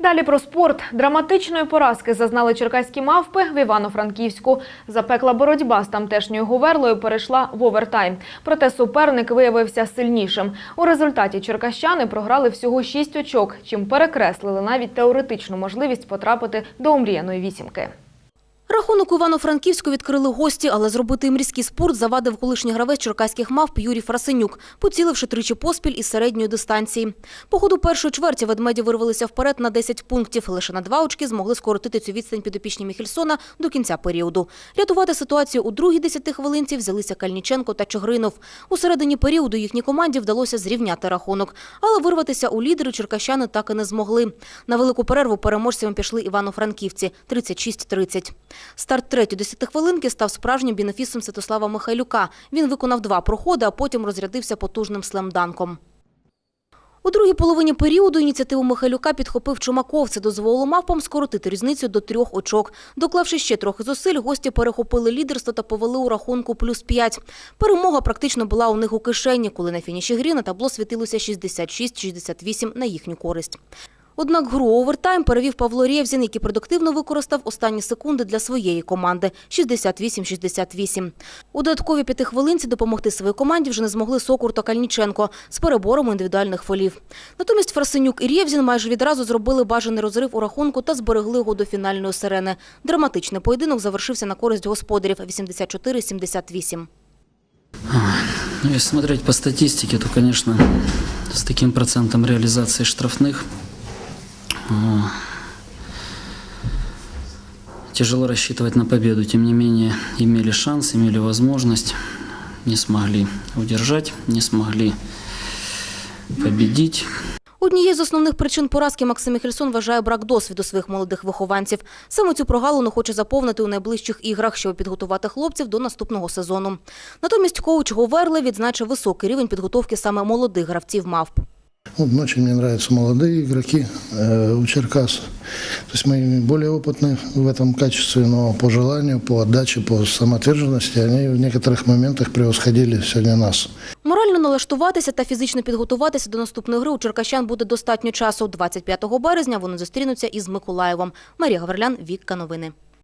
Далі про спорт. Драматичної поразки зазнали черкаські мавпи в Івано-Франківську. Запекла боротьба з тамтешньою гуверлою перейшла в овертайм. Проте суперник виявився сильнішим. У результаті черкащани програли всього 6 очок, чим перекреслили навіть теоретичну можливість потрапити до омріяної вісімки. Рахунок Івано-Франківську відкрили гості, але зробити мрійський спорт завадив колишній гравець черкаських мавп Юрій Фрасенюк, поціливши тричі поспіль із середньої дистанції. По ходу першої чверті ведмеді вирвалися вперед на 10 пунктів. Лише на два очки змогли скоротити цю відстань підопічні Міхельсона до кінця періоду. Рятувати ситуацію у другій десяти хвилинці взялися Кальніченко та Чигринов. У середині періоду їхній команді вдалося зрівняти рахунок. Але вирватися у лідери черкащани так і не змогли. На велику перерву переможцями пішли івано-франківці – 36-30. Старт третьої десятихвилинки став справжнім бенефісом Святослава Михайлюка. Він виконав два проходи, а потім розрядився потужним слемданком. У другій половині періоду ініціативу Михайлюка підхопив Чумаков. Це дозволило мавпам скоротити різницю до трьох очок. Доклавши ще трохи зусиль, гості перехопили лідерство та повели у рахунку плюс п'ять. Перемога практично була у них у кишені, коли на фініші гри на табло світилося 66-68 на їхню користь. Однак гру овертайм перевів Павло Рєвзін, який продуктивно використав останні секунди для своєї команди – 68-68. У додатковій п'ятихвилинці допомогти своїй команді вже не змогли Сокур та Кальніченко з перебором індивідуальних фолів. Натомість Фрасенюк і Рєвзін майже відразу зробили бажаний розрив у рахунку та зберегли його до фінальної сирени. Драматичний поєдинок завершився на користь господарів – 84-78. Ну, если смотреть по статистике, то, конечно, с таким процентом реализации штрафных э, тяжело рассчитывать на победу. Тем не менее, имели шанс, имели возможность, не смогли удержать, не смогли победить. Однією з основних причин поразки Максим Міхельсон вважає брак досвіду своїх молодих вихованців. Саме цю прогалину хоче заповнити у найближчих іграх, щоб підготувати хлопців до наступного сезону. Натомість коуч Говерли відзначив високий рівень підготовки саме молодих гравців мавп. Вот очень мне нравятся молодые игроки э, у Черкас. То есть мы более опытны в этом качестве, но по желанию, по отдаче, по самоотверженности они в некоторых моментах превосходили сегодня нас. Морально налаштуватися та фізично підготуватися до наступної гри у черкащан буде достатньо часу. 25 березня вони зустрінуться із Миколаєвом. Марія Гаврилян, Вікка Новини.